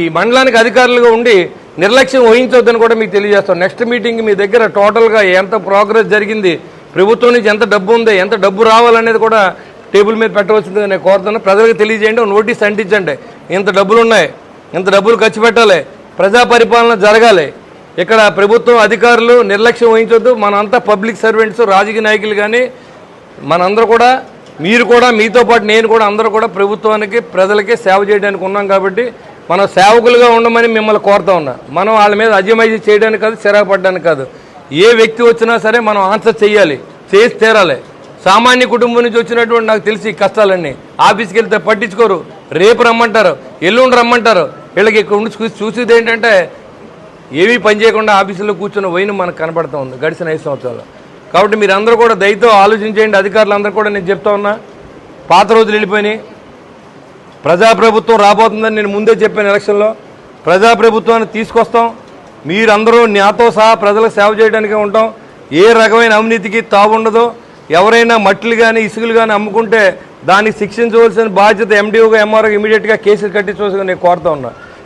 ఈ మండలానికి అధికారులుగా ఉండి నిర్లక్ష్యం వహించవద్దని కూడా మీకు తెలియజేస్తాం. నెక్స్ట్ మీటింగ్ మీ దగ్గర టోటల్గా ఎంత ప్రోగ్రెస్ జరిగింది ప్రభుత్వం నుంచి ఎంత డబ్బు ఉంది ఎంత డబ్బు రావాలనేది కూడా టేబుల్ మీద పెట్టవలసింది నేను కోరుతున్నాను. ప్రజలకు తెలియజేయండి నోటీస్ అంటించండి. ఇంత డబ్బులు ఉన్నాయి ఇంత డబ్బులు ఖర్చు పెట్టాలి ప్రజా పరిపాలన జరగాలి. ఇక్కడ ప్రభుత్వం అధికారులు నిర్లక్ష్యం వహించొద్దు. మనంతా పబ్లిక్ సర్వెంట్స్ రాజకీయ నాయకులు కానీ మనందరూ కూడా మీరు కూడా మీతో పాటు నేను కూడా అందరూ కూడా ప్రభుత్వానికి ప్రజలకి సేవ చేయడానికి ఉన్నాం కాబట్టి మనం సేవకులుగా ఉండమని మిమ్మల్ని కోరుతా ఉన్నా. మనం వాళ్ళ మీద అజమాయిషీ చేయడానికి కాదు చిరాగపడడానికి కాదు. ఏ వ్యక్తి వచ్చినా సరే మనం ఆన్సర్ చేయాలి చేసి తీరాలి. సామాన్య కుటుంబం నుంచి వచ్చినటువంటి నాకు తెలిసి కష్టాలన్నీ. ఆఫీస్కి వెళ్తే పట్టించుకోరు. రేపు రమ్మంటారు ఎల్లుండి రమ్మంటారు. వీళ్ళకి ఇక్కడ ఉండి చూసి చూసేది ఏంటంటే ఏమీ పని చేయకుండా ఆఫీసులో కూర్చున్న వైన్ మనకు కనబడుతూ ఉంది గడిచిన ఐదు సంవత్సరాలు. కాబట్టి మీరు అందరూ కూడా దయతో ఆలోచించేయండి అధికారులందరూ కూడా నేను చెప్తా ఉన్నా. పాత రోజులు వెళ్ళిపోయినాయి. ప్రజాప్రభుత్వం రాబోతుందని నేను ముందే చెప్పాను ఎలక్షన్లో. ప్రజాప్రభుత్వాన్ని తీసుకొస్తాం. మీరందరూ నాతో సహా ప్రజలకు సేవ చేయడానికే ఉంటాం. ఏ రకమైన అవినీతికి తావుండదు. ఎవరైనా మట్టిలు కానీ ఇసుకలు కానీ అమ్ముకుంటే దాన్ని శిక్షించవలసిన బాధ్యత ఎండిఓగా ఎంఆర్ఓ ఇమీడియట్గా కేసులు కట్టించవలసిందిగా నేను కోరుతా ఉన్నాను